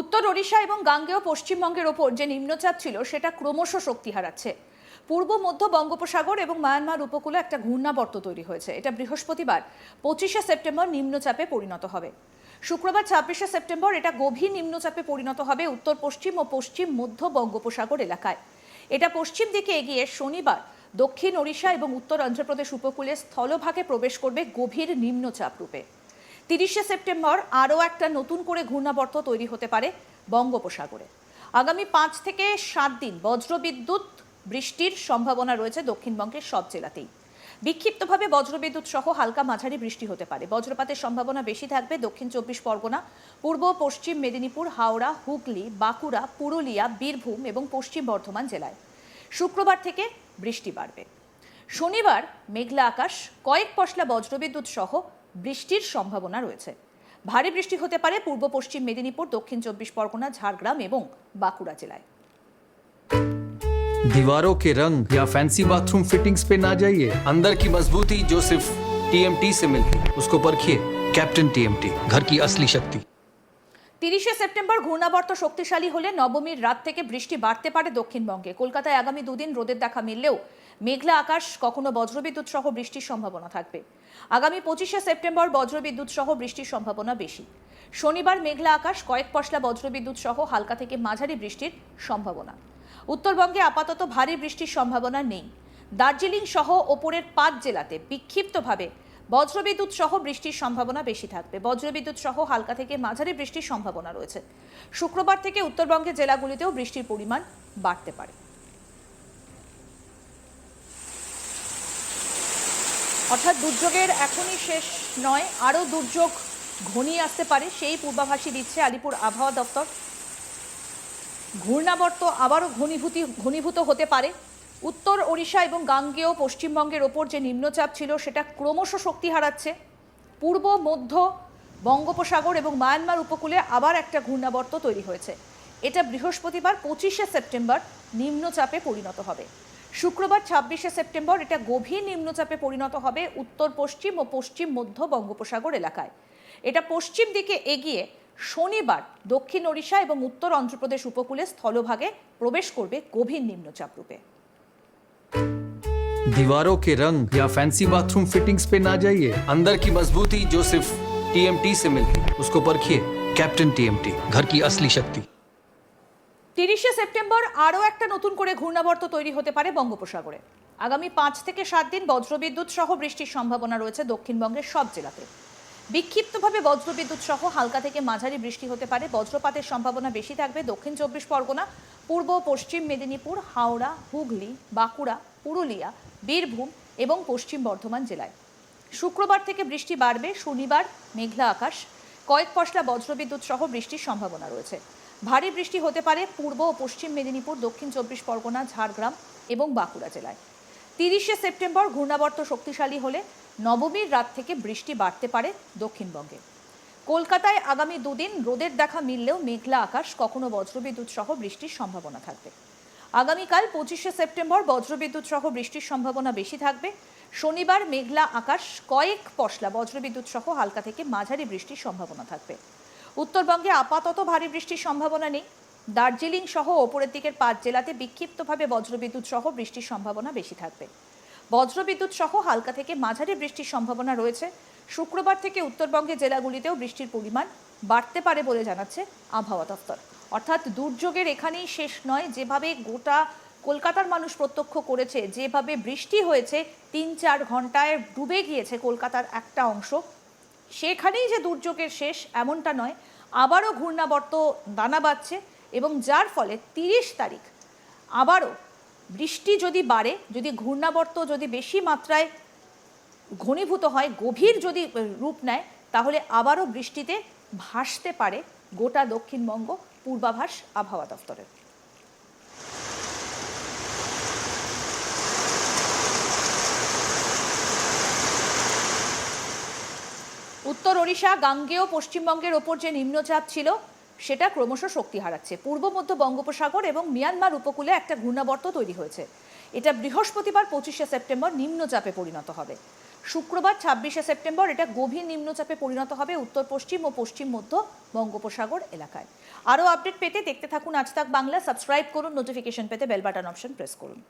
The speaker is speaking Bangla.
উত্তর ওড়িশা এবং গাঙ্গেয় পশ্চিমবঙ্গের ওপর যে নিম্নচাপ ছিল, সেটা ক্রমশ শক্তি হারাচ্ছে। পূর্ব, মধ্য বঙ্গোপসাগর এবং মায়ানমার উপকূলে একটা ঘূর্ণাবর্ত তৈরি হয়েছে। এটা বৃহস্পতিবার, পঁচিশে সেপ্টেম্বর, নিম্নচাপে পরিণত হবে। শুক্রবার, ছাব্বিশে সেপ্টেম্বর, এটা গভীর নিম্নচাপে পরিণত হবে উত্তর, পশ্চিম ও পশ্চিম, মধ্য বঙ্গোপসাগর এলাকায়। এটা পশ্চিম দিকে এগিয়ে শনিবার, দক্ষিণ ওড়িশা এবং উত্তর অন্ধ্রপ্রদেশ উপকূলে স্থলভাগে প্রবেশ করবে গভীর নিম্নচাপ রূপে। তিরিশে সেপ্টেম্বর আরও একটা নতুন করে ঘূর্ণাবর্ত তৈরি হতে পারে বঙ্গোপসাগরে। আগামী পাঁচ থেকে সাত দিন বজ্রবিদ্যুৎ বৃষ্টির সম্ভাবনা রয়েছে দক্ষিণবঙ্গের সব জেলাতেই। বিক্ষিপ্তভাবে বজ্রবিদ্যুৎ সহ হালকা মাঝারি বৃষ্টি হতে পারে। বজ্রপাতের সম্ভাবনা বেশি থাকবে দক্ষিণ চব্বিশ পরগনা, পূর্ব, পশ্চিম মেদিনীপুর, হাওড়া, হুগলি, বাঁকুড়া, পুরুলিয়া, বীরভূম এবং পশ্চিম বর্ধমান জেলায়। শুক্রবার থেকে বৃষ্টি বাড়বে। শনিবার মেঘলা আকাশ, কয়েক পশলা বজ্রবিদ্যুৎ সহ বৃষ্টির সম্ভাবনা রয়েছে ভারী বৃষ্টি হতে পারে পূর্ব পশ্চিম মেদিনীপুর দক্ষিণ চব্বিশ পরগনা ঝাড়গ্রাম এবং বাঁকুড়া জেলায় दीवारों के रंग या फैंसी बाथरूम फिटिंग्स पे ना जाइए अंदर की मजबूती जो सिर्फ टीएमटी से मिलती है उसको परखिए कैप्टन टीएमटी घर की असली शक्ति তিরিশে সেপ্টেম্বর ঘূর্ণাবর্ত শক্তিশালী হলে নবমীর রাত থেকে বৃষ্টি বাড়তে পারে দক্ষিণবঙ্গে কলকাতায় আগামী দুদিন রোদের দেখা মিললেও মেঘলা আকাশ কখনো বজ্রবিদ্যুৎ সহ বৃষ্টির সম্ভাবনা থাকবে আগামী পঁচিশে সেপ্টেম্বর বজ্রবিদ্যুৎ সহ বৃষ্টির সম্ভাবনা বেশি। শনিবার মেঘলা আকাশ, কয়েক পশলা বজ্রবিদ্যুৎ সহ হালকা থেকে মাঝারি বৃষ্টির সম্ভাবনা। উত্তরবঙ্গে আপাতত ভারী বৃষ্টির সম্ভাবনা নেই। দার্জিলিং সহ ওপরের পাঁচ জেলাতে বিক্ষিপ্তভাবে বজ্রবিদ্যুৎ সহ বৃষ্টির সম্ভাবনা বেশি থাকবে। বজ্রবিদ্যুৎ সহ হালকা থেকে মাঝারি বৃষ্টির সম্ভাবনা রয়েছে। শুক্রবার থেকে উত্তরবঙ্গের জেলাগুলিতেও বৃষ্টির পরিমাণ বাড়তে পারে। অর্থাৎ দুর্যোগের এখনই শেষ নয়, আরও দুর্যোগ ঘনিয়ে আসতে পারে, সেই পূর্বাভাসই দিচ্ছে আলিপুর আবহাওয়া দপ্তর। ঘূর্ণাবর্ত আবারও ঘনীভূতি, ঘনীভূত হতে পারে। উত্তর ওড়িশা এবং গাঙ্গেয় পশ্চিমবঙ্গের ওপর যে নিম্নচাপ ছিল, সেটা ক্রমশ শক্তি হারাচ্ছে। পূর্ব, মধ্য বঙ্গোপসাগর এবং মায়ানমার উপকূলে আবার একটা ঘূর্ণাবর্ত তৈরি হয়েছে। এটা বৃহস্পতিবার, পঁচিশে সেপ্টেম্বর, নিম্নচাপে পরিণত হবে। শুক্রবার ছাব্বিশে সেপ্টেম্বর এটা গভীর নিম্নচাপে পরিণত হবে উত্তর পশ্চিম ও পশ্চিম মধ্য বঙ্গোপসাগর এলাকায় এটা পশ্চিম দিকে এগিয়ে শনিবার দক্ষিণ ওড়িশা এবং উত্তর অন্ধ্রপ্রদেশ উপকূলে স্থলভাগে প্রবেশ করবে গভীর নিম্নচাপ রূপে दीवारों के रंग या फैंसी बाथरूम फिटिंग्स पे ना जाइए अंदर की मजबूती जो सिर्फ टीएमटी से मिलती है उसको परखिए कैप्टन टीएमटी घर की असली शक्ति তিরিশে সেপ্টেম্বর আরও একটা নতুন করে ঘূর্ণাবর্ত তৈরি হতে পারে বঙ্গোপসাগরে। আগামী পাঁচ থেকে সাত দিন বজ্রবিদ্যুৎ সহ বৃষ্টির সম্ভাবনা রয়েছে দক্ষিণবঙ্গের সব জেলাতে। বিক্ষিপ্তভাবে বজ্রবিদ্যুৎ সহ হালকা থেকে মাঝারি বৃষ্টি হতে পারে। বজ্রপাতের সম্ভাবনা বেশি থাকবে দক্ষিণ চব্বিশ পরগনা, পূর্ব, পশ্চিম মেদিনীপুর, হাওড়া, হুগলি, বাঁকুড়া, পুরুলিয়া, বীরভূম এবং পশ্চিম বর্ধমান জেলায়। শুক্রবার থেকে বৃষ্টি বাড়বে, শনিবার মেঘলা আকাশ, কয়েক পশলা বজ্রবিদ্যুৎ সহ বৃষ্টির সম্ভাবনা রয়েছে। ভারী বৃষ্টি হতে পারে পূর্ব ও পশ্চিম মেদিনীপুর, দক্ষিণ চব্বিশ পরগনা, ঝাড়গ্রাম এবং বাঁকুড়া জেলায়। তিরিশে সেপ্টেম্বর ঘূর্ণাবর্ত শক্তিশালী হলে নবমীর রাত থেকে বৃষ্টি বাড়তে পারে দক্ষিণবঙ্গে। কলকাতায় আগামী দুদিন রোদের দেখা মিললেও মেঘলা আকাশ, কখনো বজ্রবিদ্যুৎ সহ বৃষ্টির সম্ভাবনা থাকবে। আগামীকাল পঁচিশে সেপ্টেম্বর বজ্রবিদ্যুৎ সহ বৃষ্টির সম্ভাবনা বেশি থাকবে। শনিবার মেঘলা আকাশ, কয়েক পশলা বজ্রবিদ্যুৎ সহ হালকা থেকে মাঝারি বৃষ্টির সম্ভাবনা থাকবে। উত্তরবঙ্গে আপাতত ভারী বৃষ্টির সম্ভাবনা নেই। দার্জিলিং সহ ওপরের দিকের পাঁচ জেলাতে বিক্ষিপ্তভাবে বজ্রবিদ্যুৎ সহ বৃষ্টির সম্ভাবনা বেশি থাকবে। বজ্রবিদ্যুৎ সহ হালকা থেকে মাঝারি বৃষ্টির সম্ভাবনা রয়েছে। শুক্রবার থেকে উত্তরবঙ্গের জেলাগুলিতেও বৃষ্টির পরিমাণ বাড়তে পারে বলে জানাচ্ছে আবহাওয়া দপ্তর। অর্থাৎ দুর্যোগের এখানেই শেষ নয়। যেভাবে গোটা কলকাতার মানুষ প্রত্যক্ষ করেছে, যেভাবে বৃষ্টি হয়েছে, তিন চার ঘন্টায় ডুবে গিয়েছে কলকাতার একটা অংশ। সেখানেই যে দুর্যোগের শেষ এমনটা নয়, আবারও ঘূর্ণাবর্ত দানা বাঁধছে এবং যার ফলে তিরিশ তারিখ আবারও বৃষ্টি যদি বাড়ে, যদি ঘূর্ণাবর্ত যদি বেশি মাত্রায় ঘনীভূত হয়, গভীর যদি রূপ নেয়, তাহলে আবারও বৃষ্টিতে ভাসতে পারে গোটা দক্ষিণবঙ্গ পূর্বাভাস আবহাওয়া দফতরের উত্তর ওড়িশা, গাঙ্গেয় পশ্চিমবঙ্গের ওপর যে নিম্নচাপ ছিল, সেটা ক্রমশ শক্তি হারাচ্ছে। পূর্ব, মধ্য বঙ্গোপসাগর এবং মিয়ানমার উপকূলে একটা ঘূর্ণাবর্ত তৈরি হয়েছে। এটা বৃহস্পতিবার পঁচিশে সেপ্টেম্বর নিম্নচাপে পরিণত হবে। শুক্রবার ছাব্বিশে সেপ্টেম্বর এটা গভীর নিম্নচাপে পরিণত হবে উত্তর, পশ্চিম ও পশ্চিম, মধ্য বঙ্গোপসাগর এলাকায়। আরও আপডেট পেতে দেখতে থাকুন আজ তাক বাংলা। সাবস্ক্রাইব করুন, নোটিফিকেশন পেতে বেল বাটন অপশন প্রেস করুন।